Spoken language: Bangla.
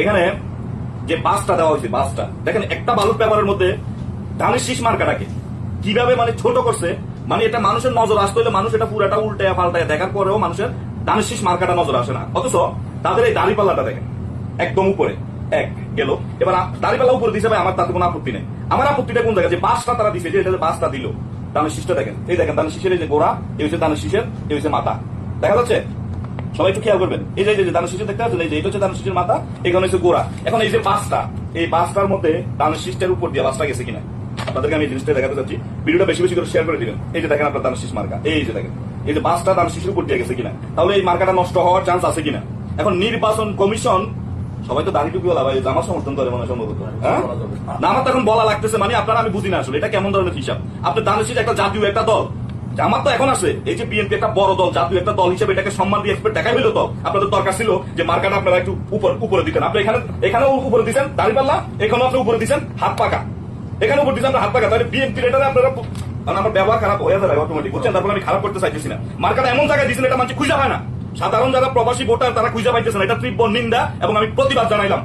এখানে যে বাসটা দেওয়া হয়েছে, বাসটা, দেখেন একটা বালুর পেপারের মধ্যে ধানের শীষ মার্কাটাকে। কীভাবে মানে ছোট করছে? মানে এটা মানুষের নজর আসতে হলে মানুষ এটা পুরাটা উল্টায় পাল্টায় দেখার পরেও মানুষের ধানের শীষ মার্কাটা নজর আসে না। অথচ তাদের এই দাড়ি পাল্লাটা দেখেন, একদম উপরে, এক গেল। এবার দাড়িপাল্লা উপরে দিছে আমার তাতে কোনো আপত্তি নেই। আমার আপত্তিটা কোন জায়গায়? যে বাসটা তারা দিছে, যে এটা বাসটা দিল দানের শীষটা দেখেন। এই দেখেন দানের শীষের এই যে গোড়া, এই হচ্ছে দানের শীষের, এই হচ্ছে মাথা। দেখা যাচ্ছে? সবাই একটু খেয়াল করবেন। এই যে যে দানের দেখতে পাচ্ছেন, এই যে, এটা হচ্ছে দানের শীষের মাথা, এখানে হচ্ছে গোড়া। এখন এই যে বাসটা এই বাসটার মধ্যে দানের শীষটার উপর দিয়ে বাসটা গেছে কিনা? আপনাদেরকে আমি জিনিসটা দেখাতে চাচ্ছি। ভিডিওটা বেশি বেশি করে শেয়ার করে দিবেন। এই যে দেখেন আপনার দানের শীষ মার্কা। এই যে দেখেন, এই যে বাসটা দানের শীষের উপর দিয়ে গেছে কিনা? তাহলে এই মার্কাটা নষ্ট হওয়ার চান্স আছে কিনা? এখন নির্বাচন কমিশন, সবাই তো দাড়ি টুপি বলা ভাই, জামা সমর্থন করে মনে সম্ভবত। হ্যাঁ? না, আমার তো এখন বলা লাগতেছে মানে আপনারা, আমি বুঝি না আসলে। এটা কেমন ধরনের হিসাব? আপনি দানের শীষ একটা জাতীয় একটা দল আমার তো এখন আছে। এই যে বিএনপি একটা বড় দল, জাতীয় একটা দল হিসেবে এটাকে সম্মান দিয়ে দেখাই হইল তো। আপনাদের দরকার ছিল যে মার্কাটা আপনারা একটু উপর উপরে দিতেন। আপনি এখানে এখানেও উপরে দিচ্ছেন দাঁড়িপাল্লা এখানেও আপনি উপরে দিচ্ছেন হাত পাকা। এখানে উপর দিচ্ছেন হাত পাকা। তাহলে বিএনপির এটা আপনারা কারণ আমার ব্যবহার খারাপ হয়ে যাবে অটোমেটিক বুঝছেন? তারপরে আমি খারাপ করতে চাইতেছি না। মার্কাটা এমন জায়গায় দিচ্ছেন এটা মানুষ খুঁজে হয় না। সাধারণ যারা প্রবাসী ভোটার, তারা খুঁজে পাইতেছে না। এটা তীব্র নিন্দা এবং আমি প্রতিবাদ জানাইলাম।